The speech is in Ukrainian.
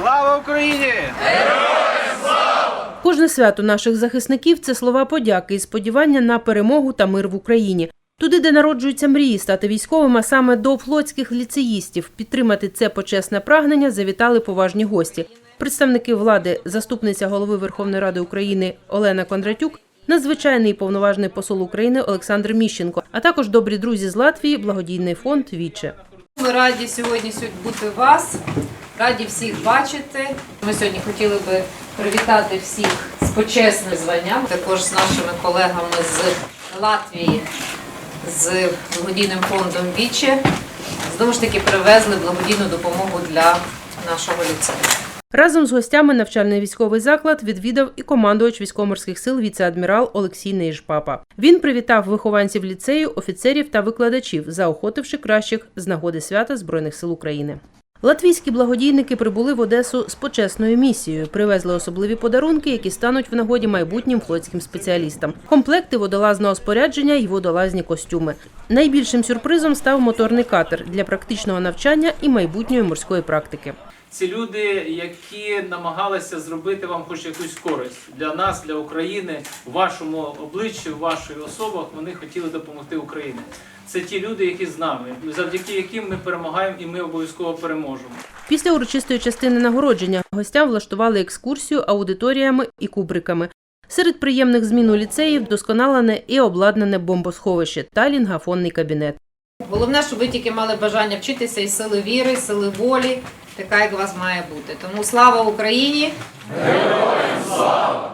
Слава Україні! Кожне свято наших захисників це слова подяки і сподівання на перемогу та мир в Україні. Туди, де народжуються мрії стати військовим, а саме до флотських ліцеїстів, підтримати це почесне прагнення завітали поважні гості. Представники влади, заступниця голови Верховної Ради України Олена Кондратюк, надзвичайний і повноважний посол України Олександр Міщенко, а також добрі друзі з Латвії, благодійний фонд Віче. Ми раді сьогодні сьогодні бути вас, раді всіх бачити. Ми сьогодні хотіли би привітати всіх з почесним званням, також з нашими колегами з Латвії, з благодійним фондом Віче. Знову ж таки привезли благодійну допомогу для нашого ліцею. Разом з гостями навчальний військовий заклад відвідав і командувач військово-морських сил віце-адмірал Олексій Нейжпапа. Він привітав вихованців ліцею, офіцерів та викладачів, заохотивши кращих з нагоди свята Збройних сил України. Латвійські благодійники прибули в Одесу з почесною місією. Привезли особливі подарунки, які стануть в нагоді майбутнім флотським спеціалістам. Комплекти водолазного спорядження і водолазні костюми. Найбільшим сюрпризом став моторний катер для практичного навчання і майбутньої морської практики. Ці люди, які намагалися зробити вам хоч якусь користь для нас, для України, в вашому обличчі, в ваших особах, вони хотіли допомогти Україні. Це ті люди, які з нами, завдяки яким ми перемагаємо і ми обов'язково переможемо. Після урочистої частини нагородження гостям влаштували екскурсію аудиторіями і кубриками. Серед приємних змін у ліцеї вдосконалене і обладнане бомбосховище та лінгафонний кабінет. Головне, щоб ви тільки мали бажання вчитися і сили віри, і сили волі, така як у вас має бути. Тому слава Україні! Героям слава!